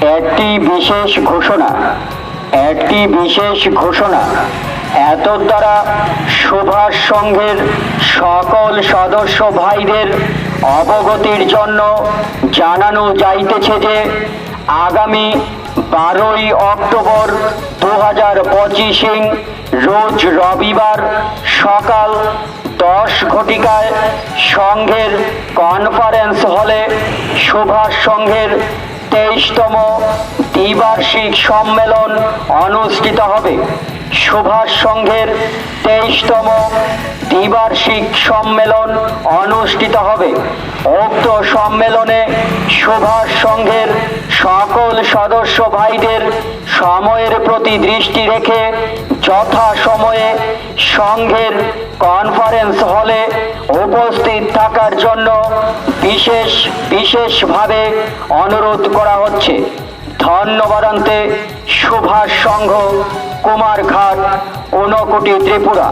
একটি বিশেষ ঘোষণা, একটি বিশেষ ঘোষণা এত দ্বারা সুভাষ সংঘের সকল সদস্য ভাইদের অবগতির জন্য জানানো যাইতেছে যে, আগামী বারোই অক্টোবর দু হাজার পঁচিশে, রোজ রবিবার সকাল দশ ঘটিকায় সংঘের কনফারেন্স হলে সুভাষ সংঘের তেইশতম দ্বিবার্ষিক সম্মেলন অনুষ্ঠিত হবে। সুভাষ সংঘের তেইশতম দ্বিবার্ষিক সম্মেলন অনুষ্ঠিত হবে। উক্ত সম্মেলনে সুভাষ সংঘের সকল সদস্য ভাইদের সময়ের প্রতি দৃষ্টি রেখে যথা সময়ে সংঘের কনফারেন্স হলে উপস্থিত থাকার জন্য বিশেষ বিশেষভাবে অনুরোধ করা হচ্ছে। ধন্যবাদান্তে সুভাষ সংঘ কুমারঘাট ঊনকোটি ত্রিপুরা।